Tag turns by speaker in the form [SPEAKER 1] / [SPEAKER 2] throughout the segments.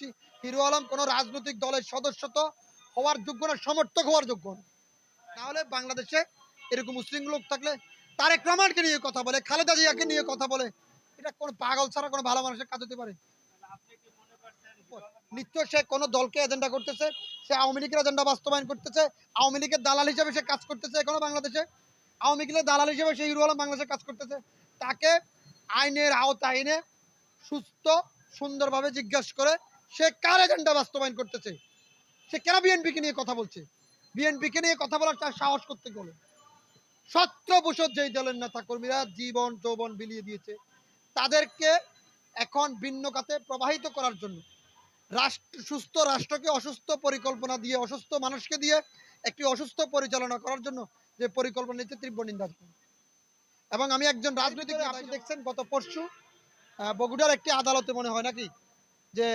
[SPEAKER 1] করছি হিরো আলম কোনো রাজনৈতিক দলের সদস্য তো হওয়ার যোগ্য না, সমর্থক হওয়ার যোগ্য না। নাহলে বাংলাদেশে এরকম মুসলিম লোক থাকলে তারেক রহমানকে নিয়ে কথা বলে, খালেদা জিয়াকে নিয়ে কথা বলে, এটা কোনো পাগল ছাড়া কোনো ভালো মানুষের কাজ হতে পারে? নিশ্চয় সে কোনো দলকে এজেন্ডা করতেছে, সে আওয়ামী লীগের এজেন্ডা বাস্তবায়ন করতেছে, আওয়ামী লীগের দালাল হিসেবে সে কাজ করতেছে এখনও বাংলাদেশে। আওয়ামী লীগের দালাল হিসেবে সে হিরো আলম বাংলাদেশে কাজ করতেছে। তাকে আইনের আওতায় এনে সুস্থ, সুন্দরভাবে জিজ্ঞাসা করে সে কার এজেন্ডা বাস্তবায়ন করতেছে? সে কেন বিএনপিকে নিয়ে কথা বলছে? বিএনপিকে নিয়ে কথা বলার তার সাহস করতে গেলো? সত্র বসত যেই দলের নেতা কর্মীরা জীবন যৌবন বিলিয়ে দিয়েছে তাদেরকে এখন ভিন্ন খাতে প্রবাহিত করার জন্য রাষ্ট্র সুস্থ রাষ্ট্রকে অসুস্থ পরিকল্পনা দিয়ে অসুস্থ মানুষকে দিয়ে একটি অসুস্থ পরিচালনা করার জন্য যে পরিকল্পনা নিচ্ছে তীব্র নিন্দা। এবং আমি একজন রাজনৈতিক নেতা, আপনি দেখছেন গত পরশু বগুড়ার একটি আদালতে মনে হয় নাকি যে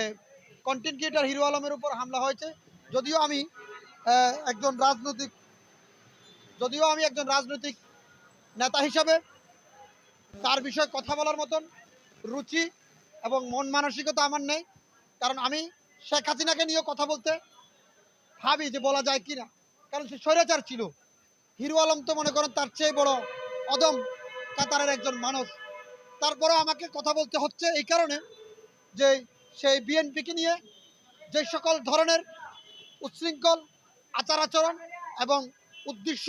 [SPEAKER 1] কন্টেন্ট ক্রিয়েটার হিরো আলমের উপর হামলা হয়েছে। যদিও আমি একজন রাজনৈতিক, যদিও আমি একজন রাজনৈতিক নেতা হিসাবে তার বিষয়ে কথা বলার মতন রুচি এবং মন মানসিকতা আমার নেই। কারণ আমি শেখ হাসিনাকে নিয়ে কথা বলতে ভাবি যে বলা যায় কি না কারণ সে স্বৈরাচার ছিল। হিরো আলম তো মনে করেন তার চেয়ে বড় অদম কাতারের একজন মানুষ। তারপরে আমাকে কথা বলতে হচ্ছে এই কারণে যে সেই বিএনপিকে নিয়ে যে সকল ধরনের উচ্ছৃঙ্খল আচার আচরণ এবং উদ্দেশ্য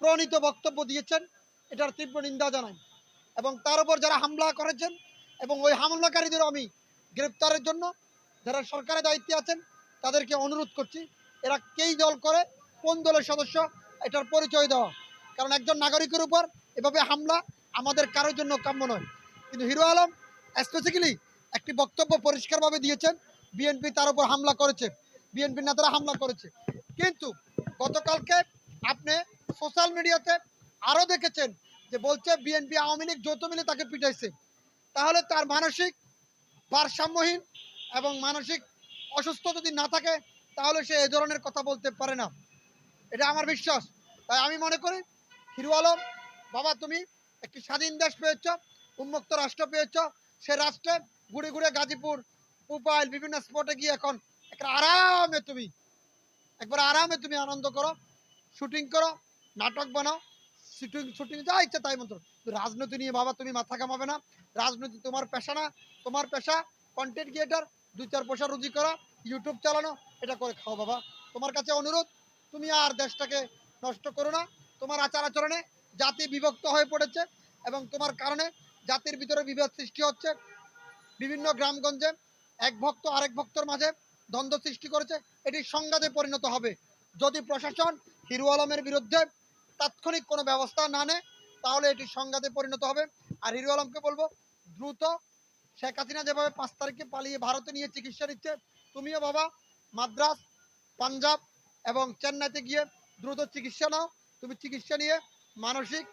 [SPEAKER 1] প্রণীত বক্তব্য দিয়েছেন, এটার তীব্র নিন্দা জানাই। এবং তার উপর যারা হামলা করেছেন এবং ওই হামলাকারীদেরও আমি গ্রেপ্তারের জন্য যারা সরকারের দায়িত্বে আছেন, তাদেরকে অনুরোধ করছি, এরা কেই দল করে, কোন দলের সদস্য, এটার পরিচয় দেওয়া কারণ একজন নাগরিকের উপর এভাবে হামলা আমাদের কারোর জন্য কাম্য নয়। কিন্তু হিরো আলম স্পেসিক্যালি একটি বক্তব্য পরিষ্কারভাবে দিয়েছেন। বিএনপি তার উপর হামলা করেছে। বিএনপির নেতারা হামলা করেছে। কিন্তু গতকালকে আপনি সোশ্যাল মিডিয়াতে আরও দেখেছেন যে বলছে বিএনপি আওয়ামী লীগ যৌথ মিলে তাকে পিটাইছে। তাহলে তার মানসিক ভারসাম্যহীন এবং মানসিক অসুস্থ যদি না থাকে, তাহলে সে এ ধরনের কথা বলতে পারে না। এটা আমার বিশ্বাস। তাই আমি মনে করি, হিরু আলম, বাবা তুমি একটি স্বাধীন দেশ পেয়েছ, উন্মুক্ত রাষ্ট্র পেয়েছ। সে রাষ্ট্রে ঘুরে ঘুরে গাজীপুর মোবাইল বিভিন্ন স্পটে গিয়ে এখন একটা আরামে তুমি, একবার আরামে তুমি আনন্দ করো শুটিং করো, নাটক বানাও শুটিং শুটিং যা ইচ্ছা তাই মতো। রাজনীতি নিয়ে বাবা তুমি মাথা কামাবে না। রাজনীতি তোমার পেশা না, তোমার পেশা কন্টেন্ট ক্রিয়েটার দুই চার পয়সা রুজি করা ইউটিউব চালানো, এটা করে খাও বাবা। তোমার কাছে অনুরোধ, তুমি আর দেশটাকে নষ্ট করো না। তোমার আচার আচরণে জাতি বিভক্ত হয়ে পড়েছে এবং তোমার কারণে জাতির ভিতরে বিভেদ সৃষ্টি হচ্ছে। বিভিন্ন গ্রামগঞ্জে এক ভক্ত আরেক ভক্তর মাঝে দ্বন্দ্ব সৃষ্টি করেছে, এটি সংঘাতে পরিণত হবে। যদি প্রশাসন হিরু আলমের বিরুদ্ধে তাৎক্ষণিক কোনো ব্যবস্থা না নেয়, তাহলে এটি সংঘাতে পরিণত হবে। আর হিরু আলমকে বলব, দ্রুত শেখ হাসিনা যেভাবে পাঁচ তারিখে পালিয়ে ভারতে নিয়ে চিকিৎসা নিচ্ছে, তুমিও বাবা মাদ্রাস, পাঞ্জাব এবং চেন্নাইতে গিয়ে দ্রুত চিকিৎসা নাও। তুমি চিকিৎসা নিয়ে মানসিক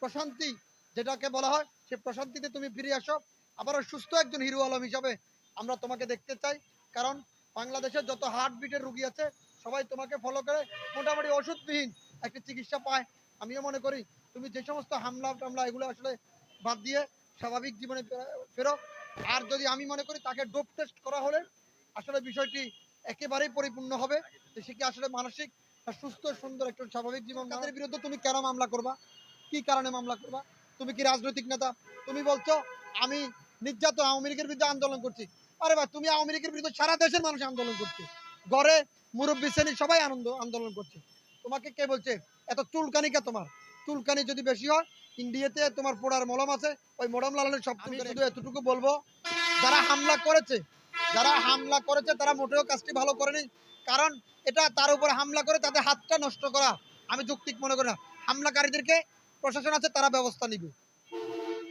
[SPEAKER 1] প্রশান্তি, যেটাকে বলা হয়, সে প্রশান্তিতে তুমি ফিরে আসো। আবারও সুস্থ একজন হিরো আলম হিসাবে আমরা তোমাকে দেখতে চাই। কারণ বাংলাদেশের যত হার্টবিটের রুগী আছে, সবাই তোমাকে ফলো করে। মোটামুটি ওষুধবিহীন একটি চিকিৎসা পায়। আমিও মনে করি, তুমি যে সমস্ত হামলা টামলা এগুলো আসলে বাদ দিয়ে স্বাভাবিক জীবনে ফেরো আর যদি আমি মনে করি তাকে ডোপ টেস্ট করা হলে আসলে বিষয়টি একেবারেই পরিপূর্ণ হবে। সে কি আসলে মানসিক সুস্থ, সুন্দর একটা স্বাভাবিক জীবন তাদের বিরুদ্ধে তুমি কেন মামলা করবা? কি কারণে মামলা করবা? তুমি কি রাজনৈতিক নেতা? তুমি বলছো, আমি নির্যাতন আওয়ামী লীগের বিরুদ্ধে আন্দোলন করছি। আরে ভাই তুমি আওয়ামী লীগের বিরুদ্ধে সারা দেশের মানুষ আন্দোলন করছে। গড়ে মুরব্বী শ্রেণি সবাই আনন্দ আন্দোলন করছে। তোমাকে কে বলছে? এত চুলকানি কে তোমার? চুলকানি যদি বেশি হয় ইন্ডিয়াতে তোমার পোড়ার মলম আছে ওই মলম লালানের সব শুধু এতটুকু বলব যারা হামলা করেছে যারা হামলা করেছে তারা মোটেও কাজটি ভালো করেনি। কারণ এটা তার উপর হামলা করে তাদের হাতটা নষ্ট করা। আমি যৌক্তিক মনে করি না। হামলাকারীদেরকে প্রশাসন আছে তারা ব্যবস্থা নিবে।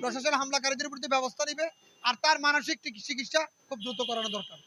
[SPEAKER 1] প্রশাসন হামলাকারীদের বিরুদ্ধে ব্যবস্থা নিবে আর তার মানসিক চিকিৎসা খুব দ্রুত করানো দরকার।